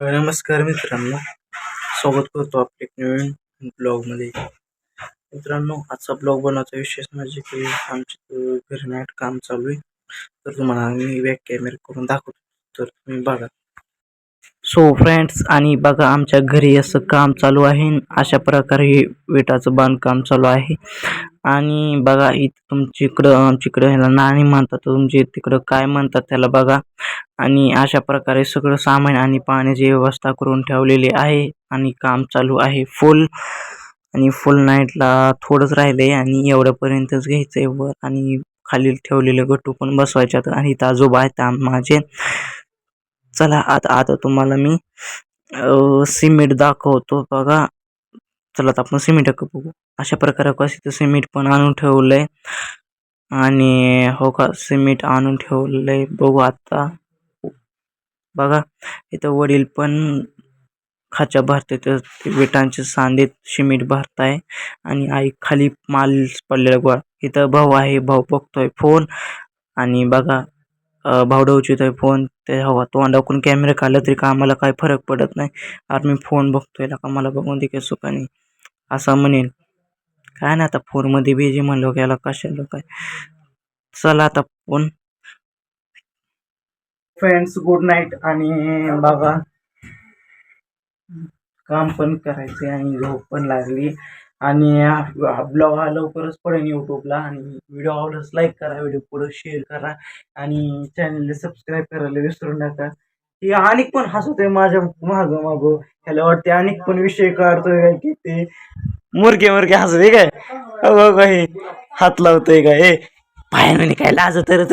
नमस्कार मित्रांनो. स्वागत करतो आपले एक नवीन ब्लॉगमध्ये. मित्रांनो आजचा ब्लॉग बनवायचा विशेष म्हणजे की आमच्या घरी नाईट काम चालू आहे. तर तुम्हाला मी बॅक कॅमेरा करून दाखवतो. तर तुम्ही बघा. सो फ्रेंड्स आणि बघा आमच्या घरी असं काम चालू आहे. अशा प्रकारे विटाचं बांधकाम चालू आहे. आणि बघा इथं आमच्या आमच्याकडं ह्याला नाणी म्हणतात. तुमचे तिकडं काय म्हणतात त्याला बघा. आणि अशा प्रकारे सगळं सामान आणि पाण्याची व्यवस्था करून ठेवलेली आहे. आणि काम चालू आहे फुल आणि फुल नाईटला थोडंच राहिले आणि एवढ्यापर्यंतच घ्यायचं आहे वर. आणि खाली ठेवलेले गट्टू पण बसवायच्यात आणि इथं आजोबा आहेत माझे. चला आता आता तुम्हाला मी सिमेंट दाखवतो बघा. चला आता आपण सिमेंट बघू. अशा प्रकारे कसं सिमेंट पण आणून ठेवलंय. आणि हो का सिमेंट आणून ठेवलंय. बघू आता. बघा इथं वडील पण खाच्या भरते तर विटांचे सांदेत सिमेंट भरताय. आणि आई खाली माल पडलेला गोळा. इथं भाऊ आहे भाऊ बघतोय फोन. आणि बघा भाऊ डवचितोय फोन. ते हवा तोंडाकडून कॅमेरा काढला तरी का आम्हाला काय फरक पडत नाही. आता मी फोन बघतोय का मला बघून देखील सुखाने. असं म्हणेन काय ना आता फोनमध्ये बिझी म्हणलो गेला याला कशाला काय? चला आता फोन. फ्रेंड्स गुड नाईट आणि बघा काम पण करायचे आणि झोप पण लागली. आणि ब्लॉग हा लवकरच पडेल यूट्यूबला आणि व्हिडिओ आवडच लाईक करा व्हिडिओ पुढे शेअर करा. आणि चॅनलला सबस्क्राईब करायला विसरू नका. की अनेक पण हसतोय माझ्या माग माग. ह्याला वाटते अनेक पण विषय काढतोय. की ते मुरके मुरके हसते काय? अगं काय हात लावतोय काय? ए पायाने काय लाज तर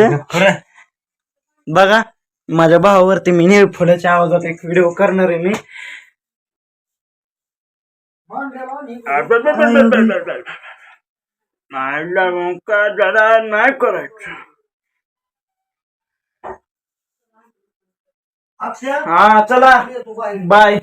बघा माझ्या भावावरती मी नेहमी फुलाच्या आवाजात एक व्हिडिओ करणार आहे मी. का जरा नाही करायचं. हा चला. बाय